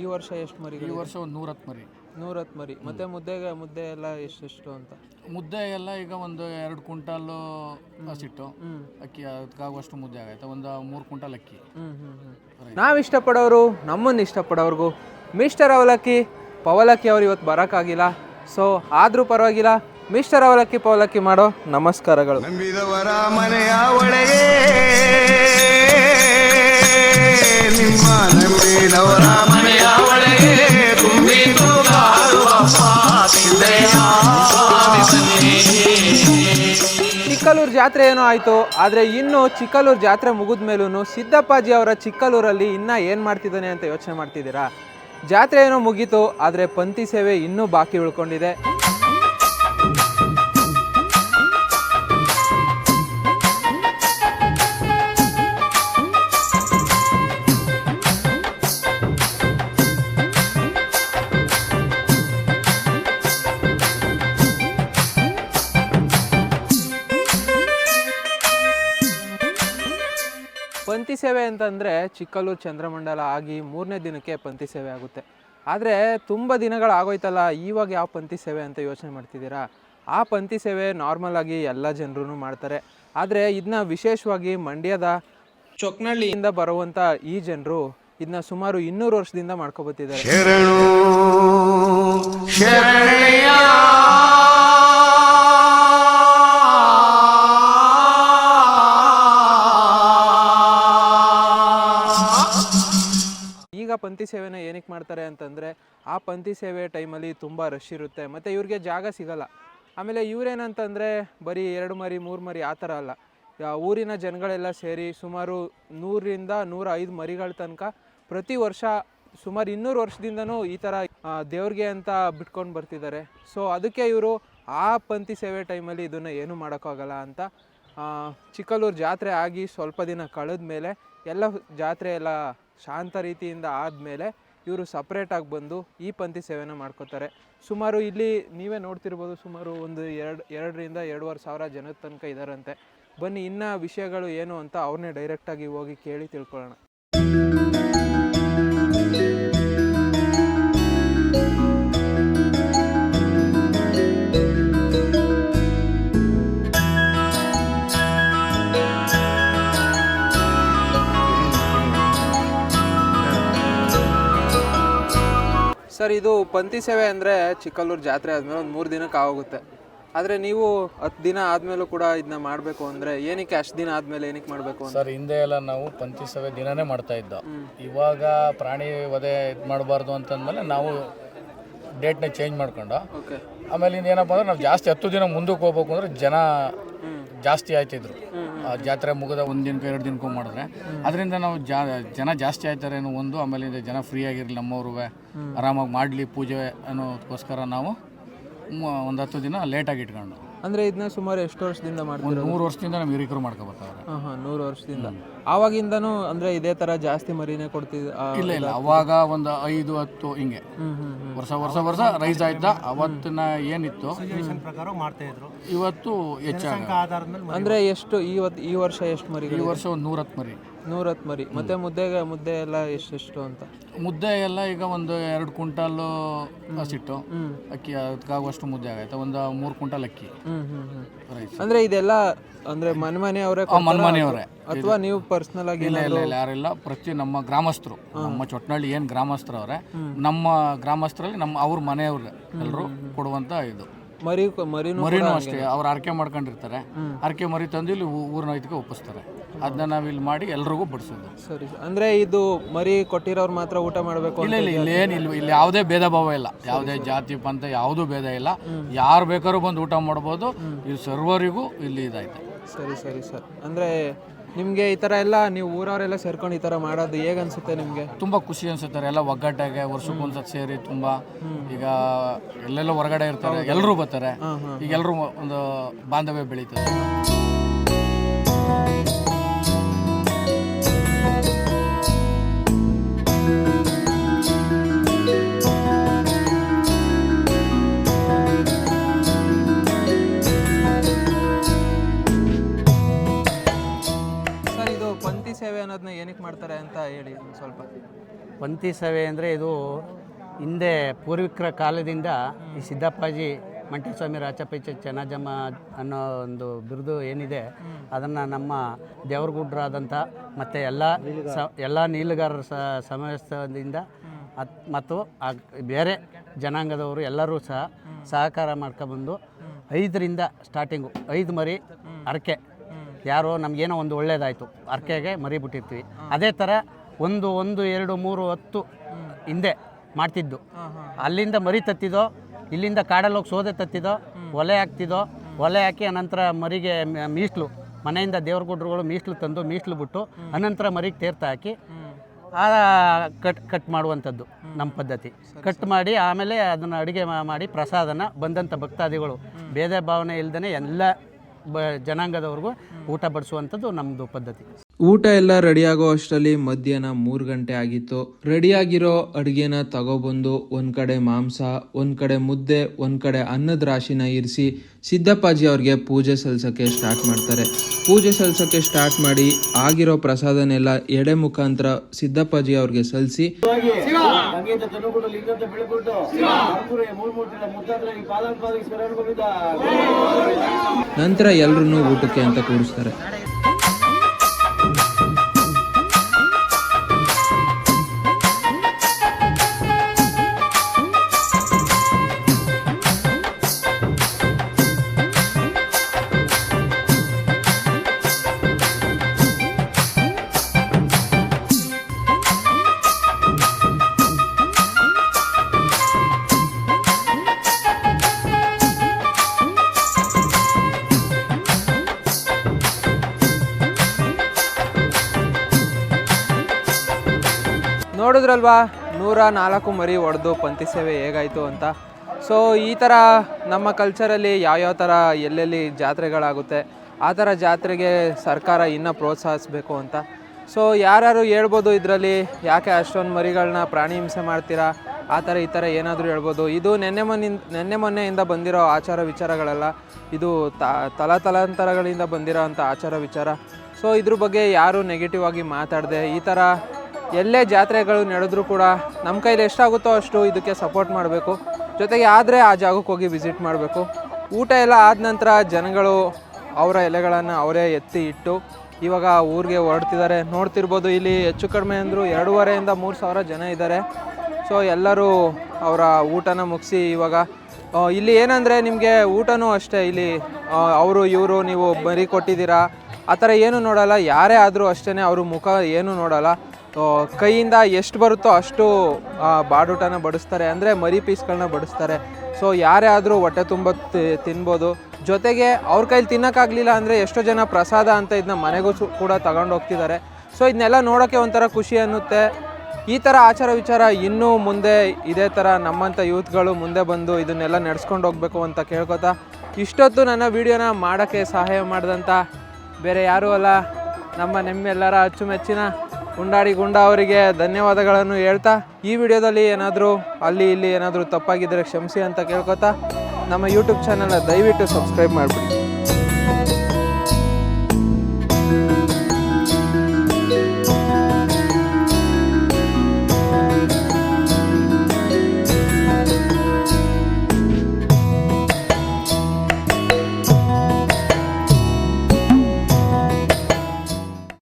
ಈ ವರ್ಷ ಎಷ್ಟು ಮರಿ ಈ ವರ್ಷ ಒಂದು ನೂರತ್ತು ಮರಿ. ನೂರತ್ತು ಮರಿ. ಮತ್ತೆ ಮುದ್ದೆಗೆ ಮುದ್ದೆ ಎಲ್ಲ ಎಷ್ಟೆಷ್ಟು ಅಂತ? ಮುದ್ದೆ ಎಲ್ಲ ಈಗ ಒಂದು ಎರಡು ಕ್ವಿಂಟಾಲು ಹಸಿಟ್ಟು. ಅಕ್ಕಿ ಅದಕ್ಕಾಗುವಷ್ಟು ಮುದ್ದೆ ಆಗೈತೆ ಒಂದು ಮೂರು ಕ್ವಿಂಟಲ್ ಅಕ್ಕಿ. ನಾವು ಇಷ್ಟಪಡೋರು ನಮ್ಮನ್ನು ಇಷ್ಟಪಡೋರ್ಗು ಮಿಸ್ಟರ್ ಅವಲಕ್ಕಿ ಪವಲಕ್ಕಿ ಅವ್ರು ಇವತ್ತು ಬರೋಕ್ಕಾಗಿಲ್ಲ. ಸೊ ಆದರೂ ಪರವಾಗಿಲ್ಲ. ಮಿಸ್ಟರ್ ಅವಲಕ್ಕಿ ಪವಲಕ್ಕಿ ಮಾಡೋ ನಮಸ್ಕಾರಗಳು. ನಂಬಿದವರ ಮನೆಯ ಒಳಗೆ ನಿಮ್ಮ ಸಿದ್ದಯ್ಯ ಚಿಕ್ಕಲೂರು ಜಾತ್ರೆ ಏನೋ ಆಯಿತು, ಆದರೆ ಇನ್ನು ಚಿಕ್ಕಲೂರು ಜಾತ್ರೆ ಮುಗಿದ ಮೇಲೂ ಸಿದ್ದಪ್ಪಾಜಿ ಅವರ ಚಿಕ್ಕಲೂರಲ್ಲಿ ಇನ್ನೂ ಏನು ಮಾಡ್ತಿದ್ದಾನೆ ಅಂತ ಯೋಚನೆ ಮಾಡ್ತಿದ್ದೀರಾ? ಜಾತ್ರೆ ಏನೋ ಮುಗೀತು, ಆದರೆ ಪಂತಿ ಸೇವೆ ಇನ್ನೂ ಬಾಕಿ ಉಳ್ಕೊಂಡಿದೆ. ಪಂಥಿ ಸೇವೆ ಅಂತಂದರೆ ಚಿಕ್ಕಲ್ಲೂರು ಚಂದ್ರಮಂಡಲ ಆಗಿ ಮೂರನೇ ದಿನಕ್ಕೆ ಪಂಥಿ ಸೇವೆ ಆಗುತ್ತೆ. ಆದರೆ ತುಂಬ ದಿನಗಳಾಗೋಯ್ತಲ್ಲ, ಇವಾಗ ಯಾವ ಪಂಥಿ ಸೇವೆ ಅಂತ ಯೋಚನೆ ಮಾಡ್ತಿದ್ದೀರಾ? ಆ ಪಂಥಿ ಸೇವೆ ನಾರ್ಮಲ್ ಆಗಿ ಎಲ್ಲ ಜನರೂ ಮಾಡ್ತಾರೆ. ಆದರೆ ಇದನ್ನ ವಿಶೇಷವಾಗಿ ಮಂಡ್ಯದ ಚೊಕ್ನಳ್ಳಿಯಿಂದ ಬರುವಂಥ ಈ ಜನರು ಇದನ್ನ ಸುಮಾರು ಇನ್ನೂರು ವರ್ಷದಿಂದ ಮಾಡ್ಕೊಬತ್ತಿದ್ದಾರೆ. ಪಂಥಿ ಸೇವೆನ ಏನಕ್ಕೆ ಮಾಡ್ತಾರೆ ಅಂತಂದರೆ, ಆ ಪಂಥಿ ಸೇವೆ ಟೈಮಲ್ಲಿ ತುಂಬ ರಶ್ ಇರುತ್ತೆ, ಮತ್ತು ಇವ್ರಿಗೆ ಜಾಗ ಸಿಗಲ್ಲ. ಆಮೇಲೆ ಇವರೇನಂತಂದರೆ, ಬರೀ ಎರಡು ಮರಿ, ಮೂರು ಮರಿ ಆ ಥರ ಅಲ್ಲ. ಊರಿನ ಜನಗಳೆಲ್ಲ ಸೇರಿ ಸುಮಾರು ನೂರರಿಂದ ನೂರ ಐದು ಮರಿಗಳ ತನಕ ಪ್ರತಿ ವರ್ಷ ಸುಮಾರು ಇನ್ನೂರು ವರ್ಷದಿಂದನೂ ಈ ಥರ ದೇವ್ರಿಗೆ ಅಂತ ಬಿಟ್ಕೊಂಡು ಬರ್ತಿದ್ದಾರೆ. ಸೊ, ಅದಕ್ಕೆ ಇವರು ಆ ಪಂಥಿ ಸೇವೆ ಟೈಮಲ್ಲಿ ಇದನ್ನು ಏನೂ ಮಾಡೋಕ್ಕಾಗಲ್ಲ ಅಂತ ಚಿಕ್ಕಲೂರು ಜಾತ್ರೆ ಆಗಿ ಸ್ವಲ್ಪ ದಿನ ಕಳೆದ ಮೇಲೆ ಎಲ್ಲ ಜಾತ್ರೆ ಎಲ್ಲ ಶಾಂತ ರೀತಿಯಿಂದ ಆದಮೇಲೆ ಇವರು ಸಪ್ರೇಟಾಗಿ ಬಂದು ಈ ಪಂಥಿ ಸೇವೆನ ಮಾಡ್ಕೋತಾರೆ. ಸುಮಾರು ಇಲ್ಲಿ ನೀವೇ ನೋಡ್ತಿರ್ಬೋದು, ಸುಮಾರು ಒಂದು ಎರಡು, ಎರಡರಿಂದ ಎರಡೂವರೆ ಸಾವಿರ ಜನದ ತನಕ ಇದ್ದಾರಂತೆ ಬನ್ನಿ, ಇನ್ನ ವಿಷಯಗಳು ಏನು ಅಂತ ಅವ್ರನ್ನೇ ಡೈರೆಕ್ಟಾಗಿ ಹೋಗಿ ಕೇಳಿ ತಿಳ್ಕೊಳ್ಳೋಣ. ಇದು ಪಂಥಿ ಸೇವೆ ಅಂದರೆ ಚಿಕ್ಕಲ್ಲೂರು ಜಾತ್ರೆ ಆದಮೇಲೆ ಒಂದು ಮೂರು ದಿನಕ್ಕೆ ಆಗೋಗುತ್ತೆ. ಆದರೆ ನೀವು ಹತ್ತು ದಿನ ಆದಮೇಲೂ ಕೂಡ ಇದನ್ನ ಮಾಡಬೇಕು ಅಂದರೆ ಏನಕ್ಕೆ ಅಷ್ಟು ದಿನ ಆದಮೇಲೆ ಏನಕ್ಕೆ ಮಾಡಬೇಕು ಸರ್ ಹಿಂದೆ ಎಲ್ಲ ನಾವು ಪಂಚಿ ಸೇವೆ ದಿನನೇ ಮಾಡ್ತಾ ಇದ್ದ. ಇವಾಗ ಪ್ರಾಣಿ ವಧೆ ಇದು ಮಾಡಬಾರ್ದು ಅಂತಂದಮೇಲೆ ನಾವು ಡೇಟ್ನ ಚೇಂಜ್ ಮಾಡ್ಕೊಂಡು. ಓಕೆ. ಆಮೇಲೆ ಇನ್ನೇನಪ್ಪ ಅಂದ್ರೆ ನಾವು ಜಾಸ್ತಿ ಹತ್ತು ದಿನ ಮುಂದಕ್ಕೆ ಹೋಗ್ಬೇಕು ಅಂದ್ರೆ ಜನ ಜಾಸ್ತಿ ಆಯ್ತಿದ್ರು. ಜಾತ್ರೆ ಮುಗಿದ ಒಂದು ದಿನಕ್ಕೆ ಎರಡು ದಿನಕ್ಕೂ ಮಾಡಿದ್ರೆ. ಅದರಿಂದ ನಾವು ಜಾ, ಜನ ಜಾಸ್ತಿ ಆಯ್ತಾರೆ ಅನ್ನೋ ಒಂದು, ಆಮೇಲೆ ಜನ ಫ್ರೀ ಆಗಿರಲಿ ನಮ್ಮವ್ರು ಆರಾಮಾಗಿ ಮಾಡಲಿ ಪೂಜೆ ಅನ್ನೋದಕ್ಕೋಸ್ಕರ ನಾವು ಒಂದು ಹತ್ತು ದಿನ ಲೇಟಾಗಿ ಇಟ್ಕೊಂಡು. ಅಂದರೆ ಇದನ್ನ ಸುಮಾರು ಎಷ್ಟು ವರ್ಷದಿಂದ ಮಾಡ್ತೀವಿ ಒಂದು ನೂರು ವರ್ಷದಿಂದ ನಮ್ಮ ಹಿರಿಕರು ಮಾಡ್ಕೊಬರ್ತಾರೆ ಹಾಂ ಹಾಂ ನೂರು ವರ್ಷದಿಂದ. ಆವಾಗಿಂದನೂ ಅಂದ್ರೆ ಇದೇ ತರ ಜಾಸ್ತಿ ಮರಿನೇ ಕೊಡ್ತಿದ್ ಇಲ್ಲ ಇಲ್ಲ. ಅವಾಗ ಒಂದು ಐದು ಹತ್ತು ಹಿಂಗೆ. ವರ್ಷ ವರ್ಷ ವರ್ಷ ರೈಸ್ ಆಯ್ತಾ? ಅವತ್ತಿನ ಏನಿತ್ತು? ಪ್ರಕಾರ ಮಾಡ್ತಾ ಇದ್ರು. ಇವತ್ತು ಹೆಚ್ಚಾಗ. ಆಧಾರದ ಮೇಲೆ ಅಂದರೆ ಎಷ್ಟು ಇವತ್ತು ಈ ವರ್ಷ ಎಷ್ಟು ಮರಿ ಈ ವರ್ಷ ಒಂದು ನೂರತ್ತು ಮರಿ. ನೂರತ್ತು ಮರಿ ಮತ್ತೆ ಮುದ್ದೆಗೆ ಮುದ್ದೆ ಎಲ್ಲ ಎಷ್ಟೆಷ್ಟು ಅಂತ? ಮುದ್ದೆ ಎಲ್ಲ ಈಗ ಒಂದು ಎರಡು ಕ್ವಿಂಟಾಲು ಹಸಿಟ್ಟು. ಅಕ್ಕಿ ಅದಕ್ಕಾಗುವಷ್ಟು ಮುದ್ದೆ ಆಗೈತೆ ಒಂದು ಮೂರು ಕ್ವಿಂಟಾಲ್ ಅಕ್ಕಿ. ಅಂದ್ರೆ ಇದೆಲ್ಲ ಅಂದ್ರೆ ಮನೆ ಮನೆಯವರೇ. ಮನ್ಮನೆಯವರೇ ಅಥವಾ ನೀವು ಪರ್ಸನಲ್ ಆಗಿ ಇಲ್ಲ ಇಲ್ಲ ಇಲ್ಲ ಯಾರಿಲ್ಲ. ಪ್ರತಿ ನಮ್ಮ ಗ್ರಾಮಸ್ಥರು. ನಮ್ಮ ಚೊಟ್ನಳ್ಳಿ ಏನು ಗ್ರಾಮಸ್ಥರು ಅವರೇ ನಮ್ಮ ಗ್ರಾಮಸ್ಥರಲ್ಲಿ ನಮ್ಮ ಅವ್ರ ಮನೆಯವ್ರೆ ಎಲ್ಲರೂ ಕೊಡುವಂತ ಇದು. ಮರಿ ಮರಿನೂ ಮರಿನೂ ಅಷ್ಟೇ. ಅವ್ರು ಹರಕೆ ಮಾಡ್ಕೊಂಡಿರ್ತಾರೆ. ಅರಕೆ ಮರಿ ತಂದು ಇಲ್ಲಿ ಊರಿನ ಇದಕ್ಕೆ ಒಪ್ಪಿಸ್ತಾರೆ. ಅದನ್ನ ನಾವು ಇಲ್ಲಿ ಮಾಡಿ ಎಲ್ರಿಗೂ ಬಡಿಸೋದು. ಸರಿ. ಅಂದ್ರೆ ಇದು ಮರಿ ಕೊಟ್ಟಿರೋರು ಮಾತ್ರ ಊಟ ಮಾಡಬೇಕು ಇಲ್ಲ ಇಲ್ಲ ಇಲ್ಲಿ ಏನು ಇಲ್ಲ ಇಲ್ಲಿ ಯಾವುದೇ ಭೇದ ಭಾವ ಇಲ್ಲ. ಯಾವುದೇ ಜಾತಿ ಪಂಥ ಯಾವುದೂ ಭೇದ ಇಲ್ಲ. ಯಾರು ಬೇಕಾದ್ರೂ ಬಂದು ಊಟ ಮಾಡ್ಬೋದು. ಇದು ಸರ್ವರಿಗೂ ಇಲ್ಲಿ ಇದಾಯ್ತು. ಸರಿ ಸರಿ ಸರ್. ಅಂದ್ರೆ ನಿಮಗೆ ಈ ತರ ಎಲ್ಲ ನೀವು ಊರವರೆಲ್ಲ ಸೇರ್ಕೊಂಡು ಈ ತರ ಮಾಡೋದು ಹೇಗೆ ಅನ್ಸುತ್ತೆ ನಿಮಗೆ? ತುಂಬ ಖುಷಿ ಅನ್ಸುತ್ತಾರೆ ಎಲ್ಲ ಒಗ್ಗಟ್ಟಾಗೆ ವರ್ಷಕ್ಕೊಂದ್ಸತಿ ಸೇರಿ ತುಂಬ ಈಗ ಎಲ್ಲೆಲ್ಲ ಹೊರಗಡೆ ಇರ್ತಾರೆ ಎಲ್ಲರೂ ಬರ್ತಾರೆ. ಈಗ ಎಲ್ಲರೂ ಒಂದು ಬಾಂಧವ್ಯ ಬೆಳೀತದೆ. ಪಂಥಿ ಸೇವೆ ಅಂದರೆ ಇದು ಹಿಂದೆ ಪೂರ್ವಿಕರ ಕಾಲದಿಂದ ಈ ಸಿದ್ದಪ್ಪಾಜಿ ಮಂಟೇಸ್ವಾಮಿ ರಾಚಪೈಚ ಚೆನ್ನಜಮ್ಮ ಅನ್ನೋ ಒಂದು ಬಿರುದು ಏನಿದೆ, ಅದನ್ನು ನಮ್ಮ ದೇವರಗುಡ್ರಾದಂಥ ಮತ್ತು ಎಲ್ಲ ಸ, ಎಲ್ಲ ನೀಲುಗಾರರ ಸ, ಸಮಾವೇಶದಿಂದ ಅತ್, ಮತ್ತು ಬೇರೆ ಜನಾಂಗದವರು ಎಲ್ಲರೂ ಸಹ ಸಹಕಾರ ಮಾಡ್ಕೊಬಂದು ಐದರಿಂದ ಸ್ಟಾರ್ಟಿಂಗು ಐದು ಮರಿ ಅರಕೆ. ಯಾರೋ ನಮಗೇನೋ ಒಂದು ಒಳ್ಳೇದಾಯಿತು, ಅರ್ಕೆಗೆ ಮರಿ ಬಿಟ್ಟಿರ್ತೀವಿ. ಅದೇ ಥರ ಒಂದು ಒಂದು ಎರಡು ಮೂರು ಹತ್ತು ಹಿಂದೆ ಮಾಡ್ತಿದ್ದು. ಅಲ್ಲಿಂದ ಮರಿ ತತ್ತಿದೋ ಇಲ್ಲಿಂದ ಕಾಡಲ್ಲಿ ಹೋಗಿ ಸೋದೆ ತತ್ತಿದೋ ಒಲೆ ಹಾಕ್ತಿದ್ದೋ ಒಲೆ ಹಾಕಿ ಅನಂತರ ಮರಿಗೆ ಮೀಸ್ಲು ಮನೆಯಿಂದ ದೇವ್ರ ಗುಡ್ರುಗಳು ಮೀಸ್ಲು ತಂದು ಮೀಸ್ಲು ಬಿಟ್ಟು ಅನಂತರ ಮರಿಗೆ ತೇರ್ತಾ ಹಾಕಿ ಆ ಕಟ್ ಕಟ್ ಮಾಡುವಂಥದ್ದು ನಮ್ಮ ಪದ್ಧತಿ. ಕಟ್ ಮಾಡಿ ಆಮೇಲೆ ಅದನ್ನು ಅಡುಗೆ ಮಾಡಿ ಪ್ರಸಾದನ ಬಂದಂಥ ಭಕ್ತಾದಿಗಳು. ಭೇದ ಭಾವನೆ ಇಲ್ಲದೇ ಎಲ್ಲ ಬ ಜನಾಂಗದವ್ರಿಗೂ ಊಟ ಬಡಿಸುವಂಥದ್ದು ನಮ್ಮದು ಪದ್ಧತಿ. ಊಟ ಎಲ್ಲ ರೆಡಿಯಾಗೋ ಅಷ್ಟರಲ್ಲಿ ಮಧ್ಯಾಹ್ನ ಮೂರು ಗಂಟೆ ಆಗಿತ್ತು. ರೆಡಿಯಾಗಿರೋ ಅಡುಗೆನ ತಗೊಬಂದು ಒಂದು ಕಡೆ ಮಾಂಸ ಒಂದು ಕಡೆ ಮುದ್ದೆ ಒಂದು ಕಡೆ ಅನ್ನದ ರಾಶಿನ ಇರಿಸಿ ಸಿದ್ದಪ್ಪಾಜಿ ಅವ್ರಿಗೆ ಪೂಜೆ ಸಲ್ಸಕ್ಕೆ ಸ್ಟಾರ್ಟ್ ಮಾಡ್ತಾರೆ. ಪೂಜೆ ಸಲ್ಸಕ್ಕೆ ಸ್ಟಾರ್ಟ್ ಮಾಡಿ ಆಗಿರೋ ಪ್ರಸಾದನೆಲ್ಲ ಎಡೆ ಮುಖಾಂತರ ಸಿದ್ದಪ್ಪಾಜಿ ಅವ್ರಿಗೆ ಸಲ್ಲಿಸಿ ನಂತರ ಎಲ್ಲರೂ ಊಟಕ್ಕೆ ಅಂತ ಕೂರಿಸ್ತಾರೆ. ನೋಡಿದ್ರಲ್ವಾ? ನೂರ ನಾಲ್ಕು ಮರಿ ಹೊಡೆದು ಪಂಥಿ ಸೇವೆ ಹೇಗಾಯಿತು ಅಂತ. ಸೊ ಈ ಥರ ನಮ್ಮ ಕಲ್ಚರಲ್ಲಿ ಯಾವ್ಯಾವ ಥರ ಎಲ್ಲೆಲ್ಲಿ ಜಾತ್ರೆಗಳಾಗುತ್ತೆ, ಆ ಥರ ಜಾತ್ರೆಗೆ ಸರ್ಕಾರ ಇನ್ನೂ ಪ್ರೋತ್ಸಾಹಿಸಬೇಕು ಅಂತ. ಸೊ ಯಾರ್ಯಾರು ಹೇಳ್ಬೋದು ಇದರಲ್ಲಿ, ಯಾಕೆ ಅಷ್ಟೊಂದು ಮರಿಗಳನ್ನ ಪ್ರಾಣಿ ಹಿಂಸೆ ಮಾಡ್ತೀರಾ, ಆ ಥರ ಈ ಥರ ಏನಾದರೂ ಹೇಳ್ಬೋದು. ಇದು ನೆನ್ನೆ ಮೊನ್ನೆ ನೆನ್ನೆ ಮೊನ್ನೆಯಿಂದ ಬಂದಿರೋ ಆಚಾರ ವಿಚಾರಗಳೆಲ್ಲ, ಇದು ತ, ತಲಾತಲಾಂತರಗಳಿಂದ ಬಂದಿರೋ ಅಂಥ ಆಚಾರ ವಿಚಾರ. ಸೊ ಇದ್ರ ಬಗ್ಗೆ ಯಾರು ನೆಗೆಟಿವ್ ಆಗಿ ಮಾತಾಡದೆ, ಈ ಥರ ಎಲ್ಲೇ ಜಾತ್ರೆಗಳು ನಡೆದ್ರೂ ಕೂಡ ನಮ್ಮ ಕೈಲಿ ಎಷ್ಟಾಗುತ್ತೋ ಅಷ್ಟು ಇದಕ್ಕೆ ಸಪೋರ್ಟ್ ಮಾಡಬೇಕು. ಜೊತೆಗೆ ಆದರೆ ಆ ಜಾಗಕ್ಕೆ ಹೋಗಿ ವಿಸಿಟ್ ಮಾಡಬೇಕು. ಊಟ ಎಲ್ಲ ಆದ ನಂತರ ಜನಗಳು ಅವರ ಎಲೆಗಳನ್ನು ಅವರೇ ಎತ್ತಿ ಇಟ್ಟು ಇವಾಗ ಊರಿಗೆ ಹೊರಡ್ತಿದ್ದಾರೆ. ನೋಡ್ತಿರ್ಬೋದು ಇಲ್ಲಿ ಹೆಚ್ಚು ಕಡಿಮೆ ಅಂದರೂ ಎರಡೂವರೆಯಿಂದ ಮೂರು ಸಾವಿರ ಜನ ಇದ್ದಾರೆ. ಸೊ ಎಲ್ಲರೂ ಅವರ ಊಟನ ಮುಗಿಸಿ ಇವಾಗ ಇಲ್ಲಿ ಏನಂದರೆ ನಿಮಗೆ ಊಟನೂ ಅಷ್ಟೇ. ಇಲ್ಲಿ ಅವರು, ಇವರು, ನೀವು ಬರಿ ಕೊಟ್ಟಿದ್ದೀರಾ? ಆ ಥರ ಏನು ನೋಡಲ್ಲ. ಯಾರೇ ಆದರೂ ಅಷ್ಟೇ ಅವರು ಮುಖ ಏನು ನೋಡಲ್ಲ. ಕೈಯಿಂದ ಎಷ್ಟು ಬರುತ್ತೋ ಅಷ್ಟು ಬಾಡೂಟನ ಬಡಿಸ್ತಾರೆ. ಅಂದರೆ ಮರಿ ಪೀಸ್ಗಳನ್ನ ಬಡಿಸ್ತಾರೆ. ಸೊ ಯಾರೇ ಆದರೂ ಹೊಟ್ಟೆ ತುಂಬ ತಿನ್ಬೋದು. ಜೊತೆಗೆ ಅವ್ರ ಕೈಲಿ ತಿನ್ನೋಕ್ಕಾಗಲಿಲ್ಲ ಅಂದರೆ ಎಷ್ಟೋ ಜನ ಪ್ರಸಾದ ಅಂತ ಇದನ್ನ ಮನೆಗೂ ಸು- ಕೂಡ ಹೋಗ್ತಿದ್ದಾರೆ. ಸೊ ಇದನ್ನೆಲ್ಲ ನೋಡೋಕ್ಕೆ ಒಂಥರ ಖುಷಿ ಅನ್ನುತ್ತೆ. ಈ ಥರ ಆಚಾರ ವಿಚಾರ ಇನ್ನೂ ಮುಂದೆ ಇದೇ ಥರ ನಮ್ಮಂಥ ಯೂತ್ಗಳು ಮುಂದೆ ಬಂದು ಇದನ್ನೆಲ್ಲ ನಡೆಸ್ಕೊಂಡು ಹೋಗಬೇಕು ಅಂತ ಕೇಳ್ಕೊತಾ, ಇಷ್ಟೊತ್ತು ನನ್ನ ವಿಡಿಯೋನ ಮಾಡೋಕ್ಕೆ ಸಹಾಯ ಮಾಡಿದಂಥ ಬೇರೆ ಯಾರೂ ಅಲ್ಲ. ನಮ್ಮ ನಿಮ್ಮೆಲ್ಲರ ಅಚ್ಚುಮೆಚ್ಚಿನ ಉಂಡಾಡಿ ಗುಂಡ ಅವರಿಗೆ ಧನ್ಯವಾದಗಳನ್ನು ಹೇಳ್ತಾ ಈ ವಿಡಿಯೋದಲ್ಲಿ ಏನಾದರೂ ಅಲ್ಲಿ ಇಲ್ಲಿ ಏನಾದರೂ ತಪ್ಪಾಗಿದ್ದರೆ ಕ್ಷಮಿಸಿ ಅಂತ ಕೇಳ್ಕೊತಾ ನಮ್ಮ ಯೂಟ್ಯೂಬ್ ಚಾನಲ್ನ ದಯವಿಟ್ಟು ಸಬ್ಸ್ಕ್ರೈಬ್ ಮಾಡಿಬಿಡಿ.